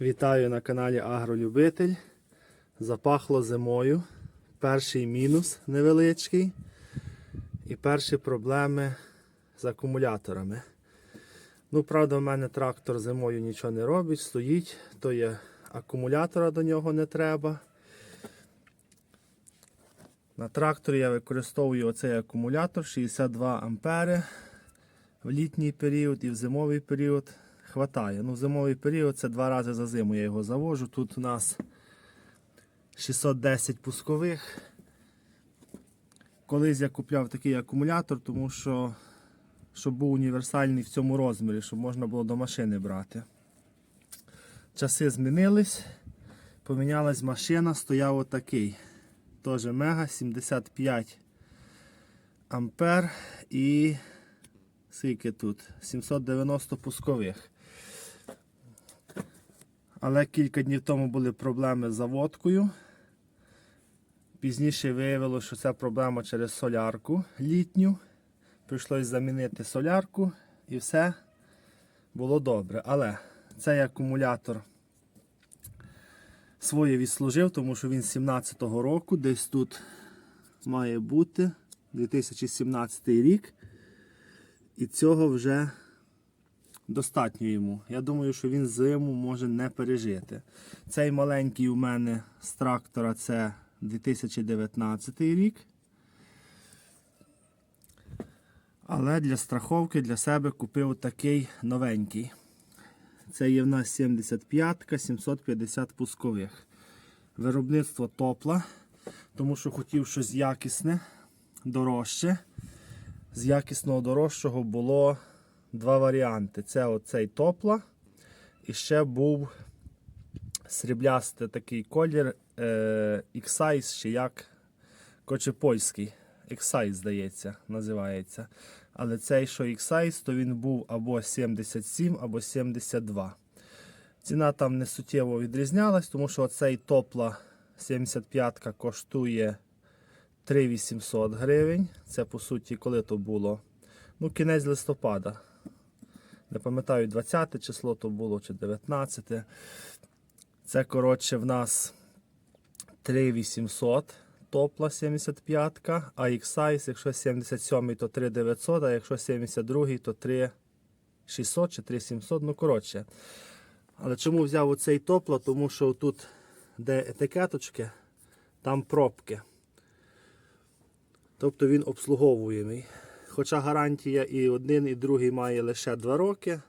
Вітаю на каналі Агролюбитель. Запахло зимою. Перший мінус невеличкий. І перші проблеми з акумуляторами. Ну, правда, в мене трактор зимою нічого не робить, стоїть, то є акумулятора до нього не треба. На тракторі я використовую оцей акумулятор 62 ампери в літній період і в зимовий період хватає. Ну, в зимовий період це два рази за зиму я його завожу. Тут у нас 610 пускових. Колись я купляв такий акумулятор, тому що щоб був універсальний в цьому розмірі, щоб можна було до машини брати. Часи змінились, помінялась машина, стояв отакий. Теж мега 75 ампер і скільки тут? 790 пускових. Але кілька днів тому були проблеми з заводкою. Пізніше виявилося, що це проблема через солярку літню. Прийшлось замінити солярку і все було добре. Але цей акумулятор своє відслужив, тому що він з 17-го року, десь тут має бути 2017 рік. І цього вже достатньо йому. Я думаю, що він зиму може не пережити. Цей маленький у мене з трактора це 2019 рік. Але для страховки для себе купив такий новенький. Це є в нас 75 750 пускових. Виробництво топла, тому що хотів щось якісне, дорожче. З якісного дорожчого було два варіанти. Це оцей топла. І ще був сріблястий такий колір е, X-Size, чи як коротше, польський. X-Size, здається, називається. Але цей, що X-Size, то він був або 77, або 72. Ціна там не суттєво відрізнялась, тому що цей топла 75 коштує 3800 гривень. Це по суті, коли то було. Ну, кінець листопада. Не пам'ятаю, 20 число то було чи 19. Це, коротше, в нас 3800 топла 75-ка, а X-Size, якщо 77, то 3900, а якщо 72, то 3600 чи 3700, ну коротше. Але чому взяв оцей топла? Тому що тут, де етикеточки, там пробки. Тобто він обслуговуємий. Хоча гарантія і один, і другий має лише 2 роки.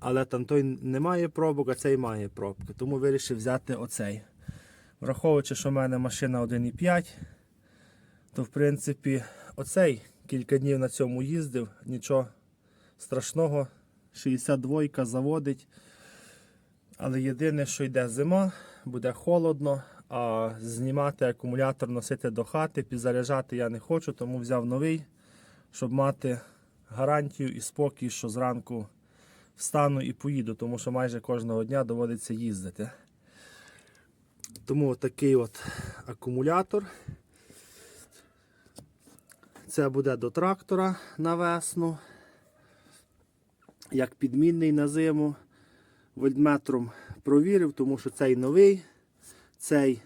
Але там той не має пробок, а цей має пробки. Тому вирішив взяти оцей. Враховуючи, що в мене машина 1,5, то в принципі оцей кілька днів на цьому їздив, нічого страшного. 62 заводить. Але єдине, що йде зима, буде холодно, а знімати акумулятор, носити до хати, підзаряджати я не хочу, тому взяв новий, щоб мати гарантію і спокій, що зранку встану і поїду, тому що майже кожного дня доводиться їздити. Тому такий от акумулятор. Це буде до трактора на весну. Як підмінний на зиму. Вольтметром провірив, тому що цей новий, цей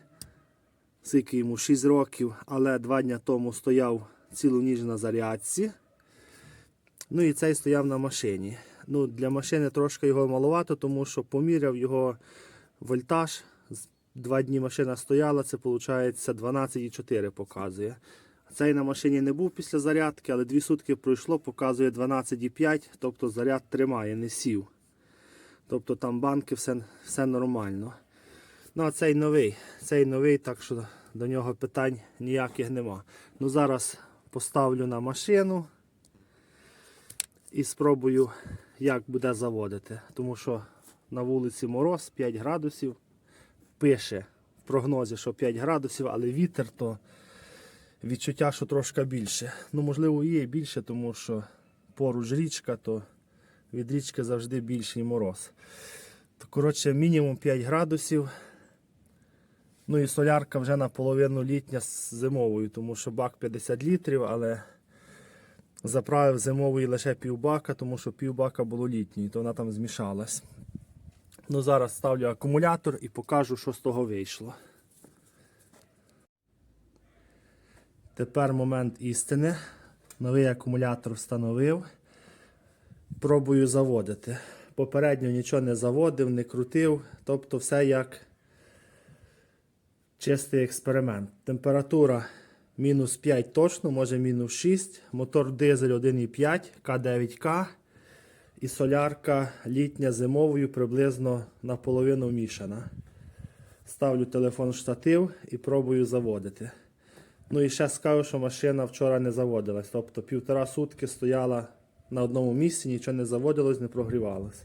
скільки йому 6 років, але два дні тому стояв цілу ніч на зарядці. Ну і цей стояв на машині. Ну, Для машини трошки його маловато, тому що поміряв його вольтаж. Два дні машина стояла, це виходить 12,4 показує. Цей на машині не був після зарядки, але дві сутки пройшло, показує 12,5, тобто заряд тримає, не сів. Тобто там банки все, все нормально. Ну а цей новий, цей новий, так що до нього питань ніяких нема. Ну зараз поставлю на машину і спробую, як буде заводити. Тому що на вулиці мороз 5 градусів. Пише в прогнозі, що 5 градусів, але вітер то відчуття, що трошки більше. Ну, можливо, і є більше, тому що поруч річка, то від річки завжди більший мороз. То, коротше, мінімум 5 градусів. Ну і солярка вже наполовину літня з зимовою, тому що бак 50 літрів, але заправив зимової лише півбака, тому що півбака було літній, то вона там змішалась. Ну, зараз ставлю акумулятор і покажу, що з того вийшло. Тепер момент істини. Новий акумулятор встановив. Пробую заводити. Попередньо нічого не заводив, не крутив. Тобто все як чистий експеримент. Температура мінус 5 точно, може мінус 6. Мотор дизель 1,5 К9К. І солярка літня зимовою приблизно наполовину вмішана. Ставлю телефон в штатив і пробую заводити. Ну і ще скажу, що машина вчора не заводилась. Тобто півтора сутки стояла на одному місці, нічого не заводилось, не прогрівалось.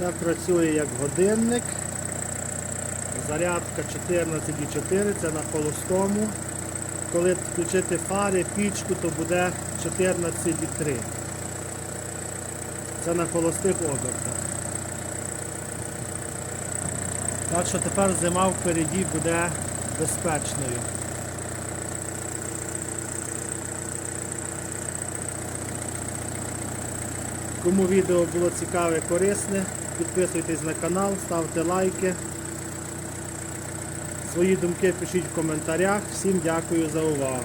Все працює як годинник. Зарядка 14,4, це на холостому. Коли включити фари, пічку, то буде 14,3. Це на холостих обертах. Так що тепер зима впереді буде безпечною. Кому відео було цікаве і корисне, підписуйтесь на канал, ставте лайки. Свої думки пишіть в коментарях. Всім дякую за увагу.